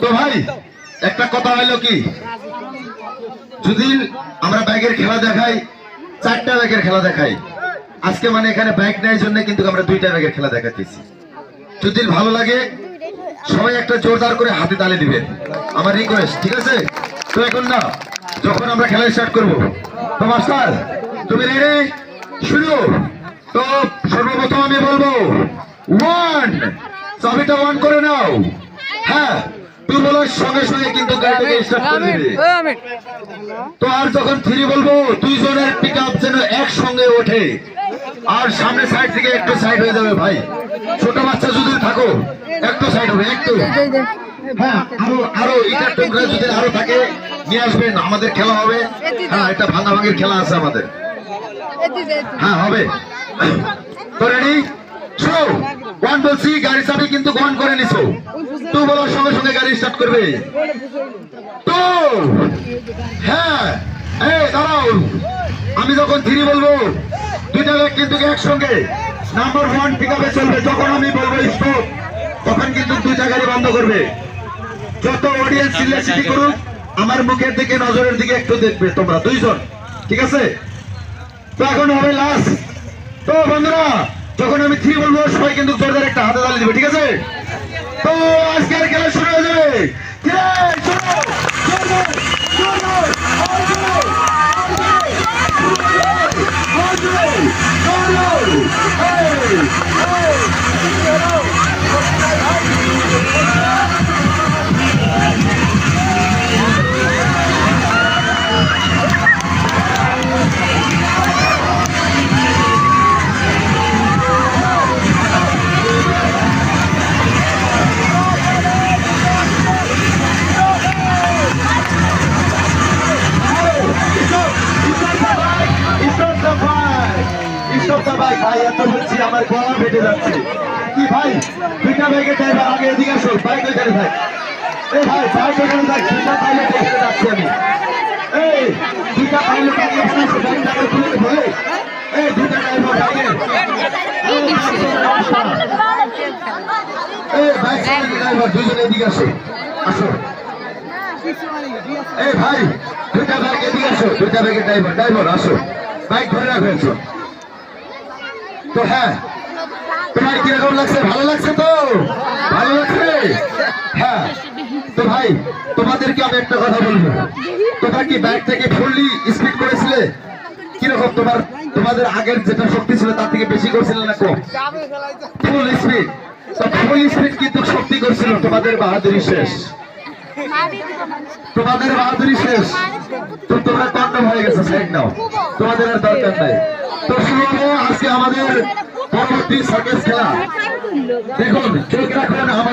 তো ভাই, একটা কথা হইল কি? যদি আমরা ব্যাগের খেলা দেখাই, চারটা ব্যাগের খেলা দেখাই, আজকে মানে এখানে ব্যাগ নেয় জন্য কিন্তু আমরা দুইটা ব্যাগের খেলা দেখাতেছি। যদি ভালো লাগে, সবাই একটা জোরদার করে হাতে তালে দিবেন। আমার রিকোয়েস্ট ঠিক আছে? তো এখন না, যখন আমরা খেলা স্টার্ট করব, তো মাস্টার, তুমি রেডি শুরু। তো সর্বপ্রথম আমি বলব ওয়ান চাবিটা ওয়ান করে নাও। হ্যাঁ। বলার সঙ্গে সঙ্গে কিন্তু গাড়িটাকে স্টার্ট করে দিবে। তো আর যখন থ্রি বলব দুইজনের পিক আপ যেন একসঙ্গে ওঠে আর সামনে সাইড থেকে একটু সাইড হয়ে যাবে ভাই। ছোট বাচ্চা যদি থাকো একটু সাইড হবে একটু। হ্যাঁ আরও আরও ইটার টুকরা যদি আরও থাকে নিয়ে আসবেন আমাদের খেলা হবে। হ্যাঁ একটা ভাঙা ভাঙের খেলা আছে আমাদের। হ্যাঁ হবে। তো রেডি ওয়ান বলছি গাড়ি চাবি কিন্তু গন করে নিছো। টু বলার সঙ্গে সঙ্গে গাড়ি স্টার্ট করবে। তো! হ্যাঁ। এই দাঁড়াও। আমি যখন থ্রি বলব দুইটা ব্যাগ কিন্তু একসঙ্গে নাম্বার ওয়ান পিক আপে চলবে। যখন আমি বলব স্টপ তখন কিন্তু দুইটা গাড়ি বন্ধ করবে। যত অডিয়েন্স সিটি করুক আমার মুখের দিকে নজরের দিকে একটু দেখবে তোমরা দুইজন। ঠিক আছে? তো এখন হবে লাস্ট তো বন্ধুরা যখন আমি থ্রি বলব সবাই কিন্তু জোরদার একটা হাতে তালি দিবে ঠিক আছে? তো আজকের খেলা শুরু হয়ে যাবে। The bike! ভাই, এত বলছি, আমার গলা ফেটে যাচ্ছে। কি ভাই? দুইটা ব্যাগে ড্রাইভার আগে এদিকে আসো বাইক ওইখানে থাক এই ভাই বাইক ওইখানে থাক দুইটা পাইলে এখানে যাচ্ছি আমি। এই দুইটা পাইলে আসো বাইক টাকা খুলে ধরে এই দুইটা ড্রাইভার বাইকে এই ড্রাইভার দুজনে এদিকে আসো আসো এই ভাই দুইটা ব্যাগ এদিকে আসো দুইটা ব্যাগের ড্রাইভার ড্রাইভার আসো বাইক ধরে রাখবেন তো হ্যাঁ। তোমার কীরকম লাগছে? ভালো লাগছে তো? ভালো লাগছে? হ্যাঁ। তো ভাই তোমাদেরকে আমি একটা কথা বলব। তোমরা কি বাইক থেকে ফুললি স্পিড করেছিলে? কীরকম তোমার তোমাদের আগের যেটা শক্তি ছিল তার থেকে বেশি করছিলে না কম? ফুল স্পিড তো ফুল স্পিড কিন্তু শক্তি করছিল তোমাদের বাহাদুরি শেষ। তোমাদের বাহাদুরি শেষ। তো তোমরা কন্ডম হয়ে গেছে সাইড নাও। তোমাদের আর দরকার নাই। তো শুনব আজকে আমাদের পরবর্তী সার্কেস খেলা। দেখুন ঠিক আমাদের